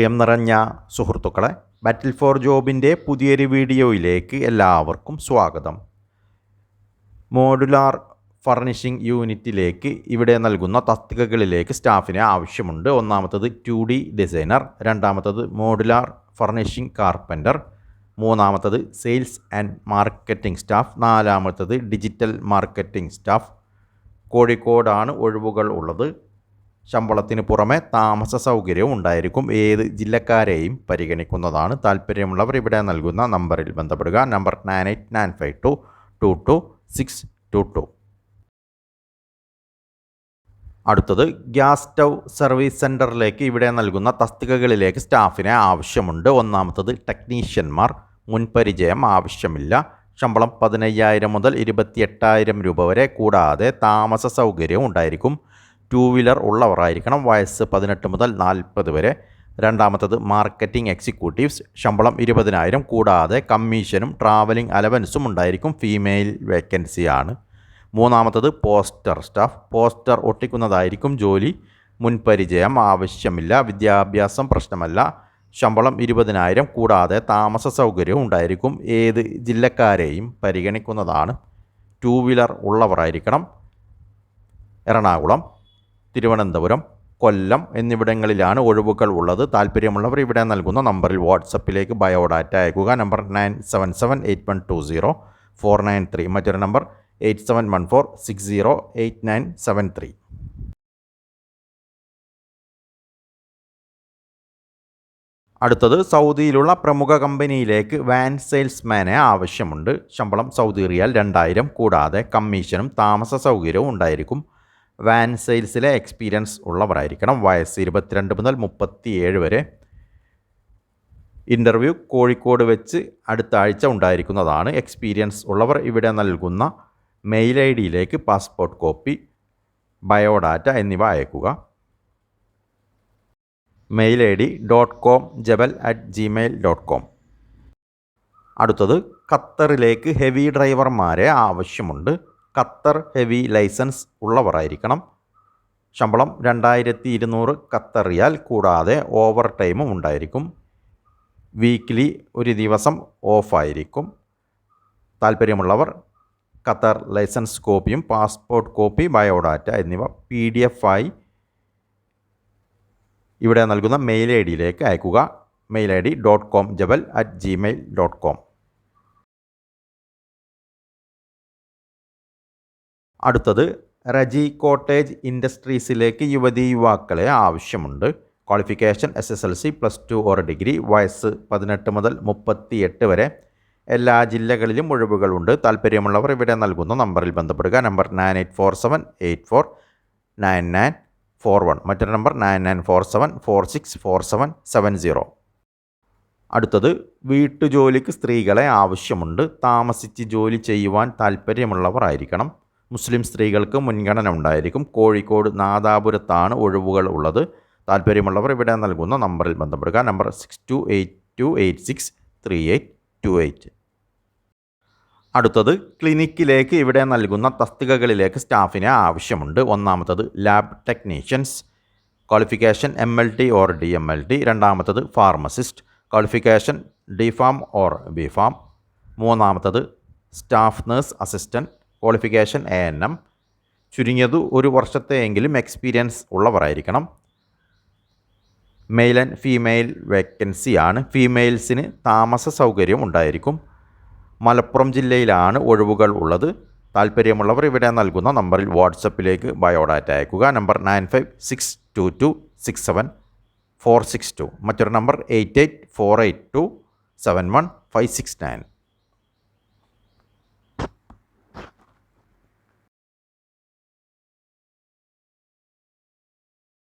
പ്രിയം നിറഞ്ഞ സുഹൃത്തുക്കളെ ബാറ്റിൽ ഫോർ ജോബിന്റെ പുതിയൊരു വീഡിയോയിലേക്ക് എല്ലാവർക്കും സ്വാഗതം. മോഡുലാർ ഫർണിഷിംഗ് യൂണിറ്റിലേക്ക് ഇവിടെ നൽകുന്ന തസ്തികകളിലേക്ക് സ്റ്റാഫിനെ ആവശ്യമുണ്ട്. ഒന്നാമത്തത് ടു ഡി ഡിസൈനർ രണ്ടാമത്തത് മോഡുലാർ ഫർണിഷിംഗ് കാർപ്പന്റർ മൂന്നാമത്തത് സെയിൽസ് ആൻഡ് മാർക്കറ്റിംഗ് സ്റ്റാഫ് നാലാമത്തത് ഡിജിറ്റൽ മാർക്കറ്റിംഗ് സ്റ്റാഫ് കോഴിക്കോടാണ് ഒഴിവുകൾ ഉള്ളത്. ശമ്പളത്തിന് പുറമെ താമസ സൗകര്യവും ഉണ്ടായിരിക്കും. ഏത് ജില്ലക്കാരെയും പരിഗണിക്കുന്നതാണ് താല്പര്യമുള്ളവർ ഇവിടെ നൽകുന്ന നമ്പറിൽ ബന്ധപ്പെടുക. Number nine eight nine five two two two six two two. അടുത്തത് ഗ്യാസ് സ്റ്റൗ സർവീസ് സെന്ററിലേക്ക് ഇവിടെ നൽകുന്ന തസ്തികകളിലേക്ക് സ്റ്റാഫിനെ ആവശ്യമുണ്ട്. ഒന്നാമത്തത് ടെക്നീഷ്യന്മാർ. മുൻപരിചയം ആവശ്യമില്ല. ശമ്പളം പതിനയ്യായിരം മുതൽ ഇരുപത്തിയെട്ടായിരം രൂപ വരെ കൂടാതെ താമസ സൗകര്യവും ഉണ്ടായിരിക്കും. ടൂ വീലർ ഉള്ളവരായിരിക്കണം. വയസ്സ് പതിനെട്ട് മുതൽ നാൽപ്പത് വരെ. രണ്ടാമത്തത് മാർക്കറ്റിംഗ് എക്സിക്യൂട്ടീവ്സ്. ശമ്പളം ഇരുപതിനായിരം. കൂടാതെ കമ്മീഷനും ട്രാവലിംഗ് അലവൻസും ഉണ്ടായിരിക്കും. ഫീമെയിൽ വേക്കൻസിയാണ് മൂന്നാമത്തത് പോസ്റ്റർ സ്റ്റാഫ്. പോസ്റ്റർ ഒട്ടിക്കുന്നതായിരിക്കും ജോലി. മുൻപരിചയം ആവശ്യമില്ല. വിദ്യാഭ്യാസം പ്രശ്നമല്ല. ശമ്പളം ഇരുപതിനായിരം. കൂടാതെ താമസ സൗകര്യവും ഉണ്ടായിരിക്കും. ഏത് ജില്ലക്കാരെയും പരിഗണിക്കുന്നതാണ്. ടു വീലർ ഉള്ളവരായിരിക്കണം. എറണാകുളം. തിരുവനന്തപുരം കൊല്ലം എന്നിവിടങ്ങളിലാണ് ഒഴിവുകൾ ഉള്ളത്. താല്പര്യമുള്ളവർ ഇവിടെ നൽകുന്ന നമ്പറിൽ വാട്സപ്പിലേക്ക് ബയോഡാറ്റ അയക്കുക. Number nine seven seven eight one two zero four nine three. മറ്റൊരു number eight seven one four six zero eight nine seven three. അടുത്തത് സൗദിയിലുള്ള പ്രമുഖ കമ്പനിയിലേക്ക് വാൻ സെയിൽസ്മാനെ ആവശ്യമുണ്ട്. ശമ്പളം സൗദി റിയാൽ രണ്ടായിരം കൂടാതെ കമ്മീഷനും താമസ സൗകര്യവും ഉണ്ടായിരിക്കും. വാൻ സെയിൽസിലെ എക്സ്പീരിയൻസ് ഉള്ളവരായിരിക്കണം. വയസ്സ് ഇരുപത്തിരണ്ട് മുതൽ മുപ്പത്തിയേഴ് വരെ ഇന്റർവ്യൂ കോഴിക്കോട് വെച്ച് അടുത്ത ആഴ്ച ഉണ്ടായിരിക്കുന്നതാണ്. എക്സ്പീരിയൻസ് ഉള്ളവർ ഇവിടെ നൽകുന്ന മെയിൽ ഐ ഡിയിലേക്ക് പാസ്പോർട്ട് കോപ്പി ബയോഡാറ്റ എന്നിവ അയക്കുക. Mail I D. Dot com Jabal at Gmail dot com അടുത്തത് ഖത്തറിലേക്ക് ഹെവി ഡ്രൈവർമാരെ ആവശ്യമുണ്ട്. ഖത്തർ ഹെവി ലൈസൻസ് ഉള്ളവരായിരിക്കണം. ശമ്പളം രണ്ടായിരത്തി ഇരുന്നൂറ് ഖത്തർ റിയാൽ കൂടാതെ ഓവർ ടൈമും ഉണ്ടായിരിക്കും. വീക്ക്ലി ഒരു ദിവസം ഓഫായിരിക്കും. താല്പര്യമുള്ളവർ ഖത്തർ ലൈസൻസ് കോപ്പിയും പാസ്പോർട്ട് കോപ്പി ബയോഡാറ്റ എന്നിവ പി ഡി എഫ് ആയി ഇവിടെ നൽകുന്ന മെയിൽ ഐ ഡിയിലേക്ക് അയക്കുക. Mail I D dot com Jebel at Gmail dot com. അടുത്തത് റജി കോട്ടേജ് ഇൻഡസ്ട്രീസിലേക്ക് യുവതി യുവാക്കളെ ആവശ്യമുണ്ട്. Qualification S S L C plus two or degree വയസ്സ് പതിനെട്ട് മുതൽ മുപ്പത്തിയെട്ട് വരെ. എല്ലാ ജില്ലകളിലും ഒഴിവുകളുണ്ട്. താല്പര്യമുള്ളവർ ഇവിടെ നൽകുന്ന നമ്പറിൽ ബന്ധപ്പെടുക. Number nine eight four seven eight four nine nine four one. മറ്റൊരു number nine nine four seven four six four seven seven zero. അടുത്തത് വീട്ടുജോലിക്ക് സ്ത്രീകളെ ആവശ്യമുണ്ട്. താമസിച്ച് ജോലി ചെയ്യുവാൻ താല്പര്യമുള്ളവർ ആയിരിക്കണം. മുസ്ലിം സ്ത്രീകൾക്ക് മുൻഗണന ഉണ്ടായിരിക്കും. കോഴിക്കോട് നാദാപുരത്താണ് ഒഴിവുകൾ ഉള്ളത്. താല്പര്യമുള്ളവർ ഇവിടെ നൽകുന്ന നമ്പറിൽ ബന്ധപ്പെടുക. Number six two eight two eight six three eight two eight അടുത്തത് ക്ലിനിക്കിലേക്ക് ഇവിടെ നൽകുന്ന തസ്തികകളിലേക്ക് സ്റ്റാഫിനെ ആവശ്യമുണ്ട്. ഒന്നാമത്തത് lab technicians. Qualification M L T or D M L T. രണ്ടാമത്തത് pharmacist. Qualification D Pharm or B Pharm. മൂന്നാമത്തത് staff nurse assistant qualification A N M ചുരുങ്ങിയത് ഒരു വർഷത്തെയെങ്കിലും എക്സ്പീരിയൻസ് ഉള്ളവരായിരിക്കണം. മെയിൽ ആൻഡ് ഫീമെയിൽ വേക്കൻസിയാണ് ഫീമെയിൽസിന് താമസ സൗകര്യം ഉണ്ടായിരിക്കും. മലപ്പുറം ജില്ലയിലാണ് ഒഴിവുകൾ ഉള്ളത്. താല്പര്യമുള്ളവർ ഇവിടെ നൽകുന്ന നമ്പറിൽ വാട്സപ്പിലേക്ക് ബയോഡാറ്റ അയക്കുക. Number nine five six two two six seven four six two. മറ്റൊരു number eight eight four eight two seven one five six nine.